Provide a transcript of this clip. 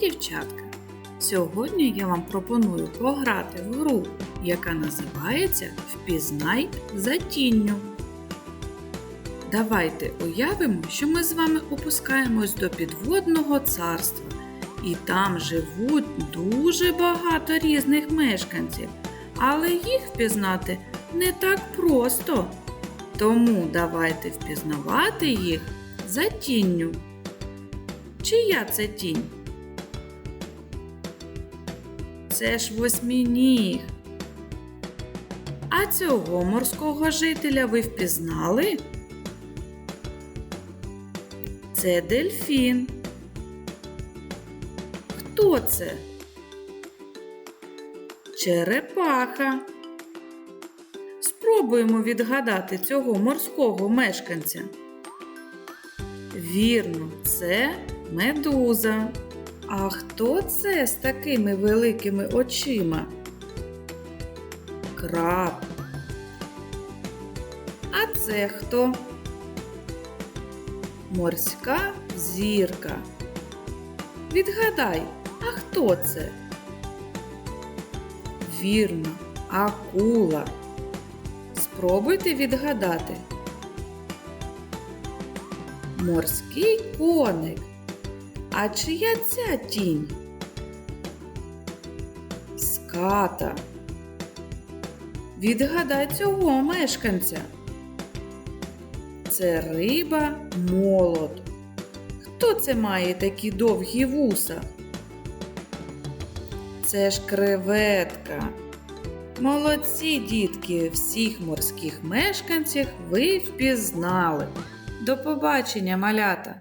дівчатка! Сьогодні я вам пропоную пограти в гру, яка називається Впізнай за тінню. Давайте уявимо, що ми з вами опускаємось до підводного царства, і там живуть дуже багато різних мешканців, але їх впізнати не так просто. Тому давайте впізнавати їх за тінню. Чия це тінь? Це ж восьмініг. А цього морського жителя ви впізнали? Це дельфін. Хто це? Черепаха. Спробуємо відгадати цього морського мешканця. Вірно, це медуза. А хто це з такими великими очима? Краб. А це хто? Морська зірка. Відгадай, а хто це? Вірно, акула. Спробуйте відгадати. Морський коник. А чия ця тінь? Ската. Відгадай цього мешканця. Це риба молот. Хто це має такі довгі вуса? Це ж креветка. Молодці, дітки, всіх морських мешканців ви впізнали. До побачення, малята!